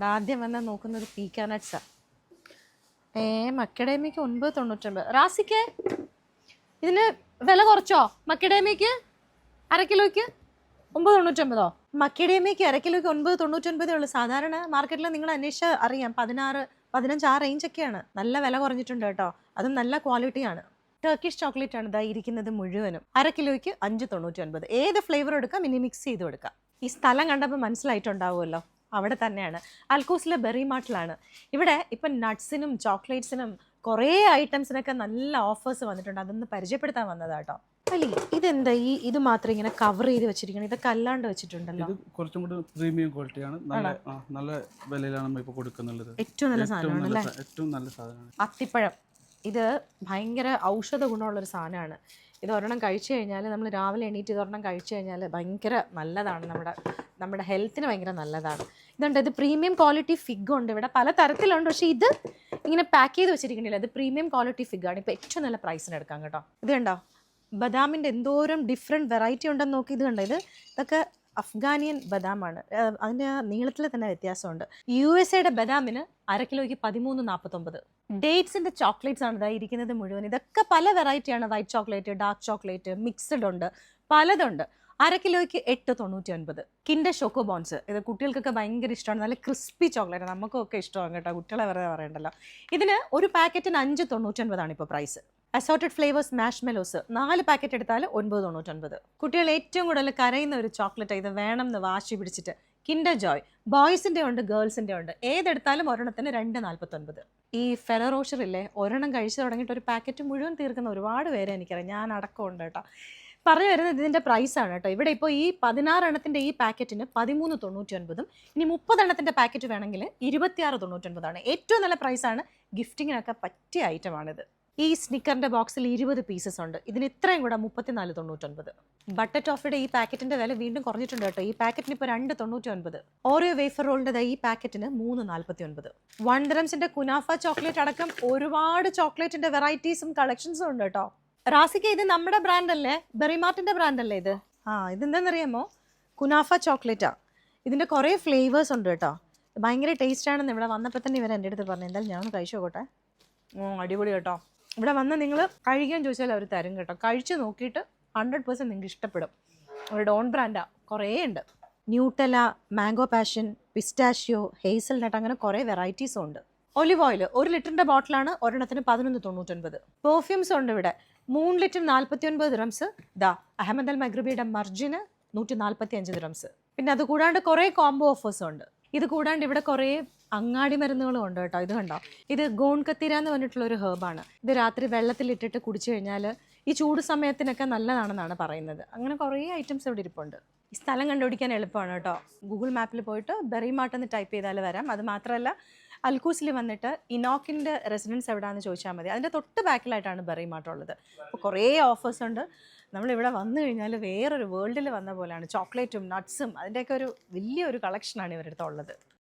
ഇവിടെ ആദ്യം വന്നാൽ നോക്കുന്നത് പീക്കാനട്സാ ഏ മക്കഡേമിക്ക് ഒൻപത് തൊണ്ണൂറ്റൊൻപത് റാസിക്ക് ഇതിന് വില കുറച്ചോ? മക്കഡേമിക്ക് അര കിലോയ്ക്ക് ഒമ്പത് തൊണ്ണൂറ്റൊമ്പതോ? മക്കഡേമിക്ക് അര കിലോയ്ക്ക് ഒൻപത് തൊണ്ണൂറ്റൊൻപതേ ഉള്ളൂ. സാധാരണ മാർക്കറ്റിൽ നിങ്ങൾ അന്വേഷിച്ചാൽ അറിയാം. പതിനാറ് പതിനഞ്ച് ആ റേഞ്ചൊക്കെയാണ് നല്ല വില കുറഞ്ഞിട്ടുണ്ട് കേട്ടോ. അതും നല്ല ക്വാളിറ്റിയാണ് ടർക്കിഷ് ചോക്ലേറ്റ് ആണ് ഇതാ ഇരിക്കുന്നത് മുഴുവനും. അര കിലോയ്ക്ക് അഞ്ച് തൊണ്ണൂറ്റി ഒൻപത് ഏത് ഫ്ലേവർ എടുക്കാം? ഇനി മിക്സ് ചെയ്ത് കൊടുക്കാം. ഈ സ്ഥലം കണ്ടപ്പോൾ മനസ്സിലായിട്ടുണ്ടാവുമല്ലോ. അവിടെ തന്നെയാണ്. അൽക്കൂസിലെ ബെറി മാർട്ടിലാണ്. ഇവിടെ ഇപ്പം നട്ട്സിനും ചോക്ലേറ്റ്സിനും കുറേ ഐറ്റംസിനൊക്കെ നല്ല ഓഫേഴ്സ് വന്നിട്ടുണ്ട്. അതൊന്ന് പരിചയപ്പെടുത്താൻ വന്നതാട്ടോ. അലി ഇതെന്താ? ഈ ഇത് മാത്രം ഇങ്ങനെ കവർ ചെയ്ത് വെച്ചിരിക്കണം? ഇതൊക്കെ അല്ലാണ്ട് വെച്ചിട്ടുണ്ടല്ലോ. ഇത് കുറച്ചും കൂടി പ്രീമിയം ക്വാളിറ്റിയാണ് നല്ല ആ, നല്ല വിലയിലാണ് നമ്മൾ ഇപ്പോൾ കൊടുക്കുന്നുള്ളത്. ഏറ്റവും നല്ല സാധനമാണ് അല്ലേ ഏറ്റവും നല്ല സാധനമാണ്. അത്തിപ്പഴം. ഇത് ഭയങ്കര ഔഷധ ഗുണമുള്ളൊരു സാധനമാണ്. ഇത് ഒരെണ്ണം കഴിച്ചു കഴിഞ്ഞാൽ നമ്മൾ രാവിലെ എണീറ്റ് ഇതൊരെണ്ണം കഴിച്ചു കഴിഞ്ഞാൽ ഭയങ്കര നല്ലതാണ് നമ്മുടെ നമ്മുടെ ഹെൽത്തിന് ഭയങ്കര നല്ലതാണ്. ഇതുണ്ട് ഇത് പ്രീമിയം ക്വാളിറ്റി ഫിഗ് ഉണ്ട് ഇവിടെ. പല തരത്തിലുണ്ട് പക്ഷേ ഇത് ഇങ്ങനെ പാക്ക് ചെയ്ത് വെച്ചിരിക്കുന്നില്ല. ഇത് പ്രീമിയം ക്വാളിറ്റി ഫിഗാണ് ഇപ്പോൾ ഏറ്റവും നല്ല പ്രൈസിന് എടുക്കാം കേട്ടോ. ഇത് കണ്ടോ? ബദാമിന്റെ എന്തോരം ഡിഫറെന്റ് വെറൈറ്റി ഉണ്ടെന്ന് നോക്കി. ഇത് കണ്ടോ? ഇത് ഇതൊക്കെ അഫ്ഗാനിയൻ ബദാമാണ്. അതിന്റെ നീളത്തിൽ തന്നെ വ്യത്യാസമുണ്ട്. യു എസ് എയുടെ ബദാമിന് അര കിലോയ്ക്ക് പതിമൂന്ന് നാൽപ്പത്തൊമ്പത് ഡേറ്റ്സിന്റെ ചോക്ലേറ്റ്സ് ആണ് ഇതായി ഇരിക്കുന്നത് മുഴുവൻ. ഇതൊക്കെ പല വെറൈറ്റിയാണ് white chocolate dark chocolate mixed ഉണ്ട്. പലതുണ്ട്. അര കിലോയ്ക്ക് എട്ട് തൊണ്ണൂറ്റി ഒൻപത് കിൻഡർ ഷോക്കോ ബോൺസ്. ഇത് കുട്ടികൾക്കൊക്കെ ഭയങ്കര ഇഷ്ടമാണ്. നല്ല ക്രിസ്പി ചോക്ലേറ്റ് നമുക്കൊക്കെ ഇഷ്ടമാണ് കേട്ടോ. കുട്ടികളെ വെറുതെ പറയണ്ടല്ലോ. ഇതിന് ഒരു പാക്കറ്റിന് അഞ്ച് തൊണ്ണൂറ്റൊൻപതാണ് ഇപ്പോൾ പ്രൈസ് അസോർട്ടഡ് ഫ്ലേവേഴ്സ് മാഷ്മെലോസ് നാല് പാക്കറ്റ് എടുത്താൽ ഒൻപത് തൊണ്ണൂറ്റൊൻപത് കുട്ടികൾ ഏറ്റവും കൂടുതൽ കരയുന്ന ഒരു ചോക്ലേറ്റ് ഇത് വേണം എന്ന് വാശി പിടിച്ചിട്ട് കിൻഡർ ജോയ് ബോയ്സിന്റെ ഉണ്ട് ഗേൾസിന്റെ ഉണ്ട്. ഏതെടുത്താലും ഒരെണ്ണത്തിന് രണ്ട് നാൽപ്പത്തൊൻപത് ഈ ഫെററോഷർ ഇല്ലേ ഒരെണ്ണം കഴിച്ചു തുടങ്ങിയിട്ട് ഒരു പാക്കറ്റ് മുഴുവൻ തീർക്കുന്ന ഒരുപാട് പേരെ എനിക്കറിയാം. ഞാൻ അടക്കമുണ്ട് കേട്ടോ. പറഞ്ഞു വരുന്നത് ഇതിന്റെ പ്രൈസാണ് കേട്ടോ. ഇവിടെ ഇപ്പോൾ ഈ പതിനാറെണ്ണത്തിന്റെ ഈ പാക്കറ്റിന് പതിമൂന്ന് തൊണ്ണൂറ്റി ഒൻപതും ഇനി മുപ്പതെണ്ണത്തിന്റെ പാക്കറ്റ് വേണമെങ്കിൽ ഇരുപത്തിയാറ് തൊണ്ണൂറ്റൊൻപതാണ് ഏറ്റവും നല്ല പ്രൈസാണ് ഗിഫ്റ്റിങ്ങിനൊക്കെ പറ്റിയ ഐറ്റമാണിത് ഈ സ്നിക്കറിന്റെ ബോക്സിൽ ഇരുപത് പീസസ് ഉണ്ട്. ഇതിന് ഇത്രയും കൂടെ മുപ്പത്തിനാല് തൊണ്ണൂറ്റൊൻപത്. ബട്ടർ ടോഫിയുടെ ഈ പാക്കറ്റിന്റെ വില വീണ്ടും കുറഞ്ഞിട്ടുണ്ട് കേട്ടോ. ഈ പാക്കറ്റിന് ഇപ്പോൾ രണ്ട് തൊണ്ണൂറ്റി ഒൻപത് ഓറിയോ വേഫർ റോളിന്റെ ഈ പാക്കറ്റിന് മൂന്ന് നാൽപ്പത്തി ഒൻപത് വൺ കുനാഫ ചോക്ലേറ്റ് അടക്കം ഒരുപാട് ചോക്ലേറ്റിന്റെ വെറൈറ്റീസും കളക്ഷൻസും ഉണ്ട് കേട്ടോ. റാസിക്ക ഇത് നമ്മുടെ ബ്രാൻഡ് അല്ലേ? ബെറിമാർട്ടിന്റെ ബ്രാൻഡ് അല്ലേ ഇത്? ആ ഇതെന്താണെന്നറിയാമോ കുനാഫ ചോക്ലേറ്റാ ഇതിന്റെ കുറേ ഫ്ലേവേഴ്സ് ഉണ്ട് കേട്ടോ. ഭയങ്കര ടേസ്റ്റ് ആണെന്ന് ഇവിടെ വന്നപ്പോൾ തന്നെ ഇവർ എന്റെ അടുത്ത് പറഞ്ഞു. എന്തായാലും ഞാൻ കഴിച്ചു നോക്കട്ടെ. അടിപൊളി കേട്ടോ. ഇവിടെ വന്ന് നിങ്ങൾ കഴിക്കാൻ ചോദിച്ചാൽ അവർ തരും കേട്ടോ. കഴിച്ച് നോക്കിയിട്ട് ഹൺഡ്രഡ് പെർസെന്റ് നിങ്ങൾക്ക് ഇഷ്ടപ്പെടും. അവരുടെ ഓൺ ബ്രാൻഡാ. കുറേ ഉണ്ട്. Nutella mango passion pistachio hazelnut അങ്ങനെ കുറേ വെറൈറ്റീസും ഉണ്ട്. ഒലിവ് ഓയിൽ ഒരു ലിറ്ററിന്റെ ബോട്ടിലാണ് ഒരെണ്ണത്തിന് പതിനൊന്ന് തൊണ്ണൂറ്റൊൻപത്. പെർഫ്യൂംസ് ഉണ്ട് ഇവിടെ. മൂന്ന് ലിറ്റർ നാൽപ്പത്തി ഒൻപത് ദ്രംസ് ദാ അഹമ്മദ് അൽ മഗ്രബിയുടെ മർജിന് നൂറ്റി നാൽപ്പത്തി അഞ്ച് ദ്രംസ് പിന്നെ അത് കൂടാണ്ട് കുറേ കോംബോ ഓഫേഴ്സും ഉണ്ട്. ഇത് കൂടാണ്ട് ഇവിടെ കുറേ അങ്ങാടി മരുന്നുകളും ഉണ്ട് കേട്ടോ. ഇത് കണ്ടോ? ഇത് ഗോൺ കത്തിര എന്ന് പറഞ്ഞിട്ടുള്ള ഒരു ഹേർബാണ് ഇത് രാത്രി വെള്ളത്തിൽ ഇട്ടിട്ട് കുടിച്ചു കഴിഞ്ഞാൽ ഈ ചൂട് സമയത്തിനൊക്കെ നല്ലതാണെന്നാണ് പറയുന്നത്. അങ്ങനെ കുറേ ഐറ്റംസ് ഇവിടെ ഇരിപ്പുണ്ട്. ഈ സ്ഥലം കണ്ടുപിടിക്കാൻ എളുപ്പമാണ് കേട്ടോ. ഗൂഗിൾ മാപ്പിൽ പോയിട്ട് ബെറിമാട്ടെന്ന് ടൈപ്പ് ചെയ്താൽ വരാം. അത് മാത്രമല്ല അൽക്കൂസിൽ വന്നിട്ട് ഇനോക്കിന്റെ റെസിഡൻസ് എവിടെയാണെന്ന് ചോദിച്ചാൽ മതി. അതിന്റെ തൊട്ട് ബാക്കിലായിട്ടാണ് ബറി മാർട്ട് അപ്പോൾ കുറേ ഓഫേഴ്സ് ഉണ്ട്. നമ്മളിവിടെ വന്നു കഴിഞ്ഞാൽ വേറൊരു വേൾഡിൽ വന്ന പോലെയാണ്. ചോക്ലേറ്റും നട്ട്സും അതിന്റെയൊക്കെ ഒരു വലിയൊരു കളക്ഷനാണ് ഇവരുടെ അടുത്തുള്ളത്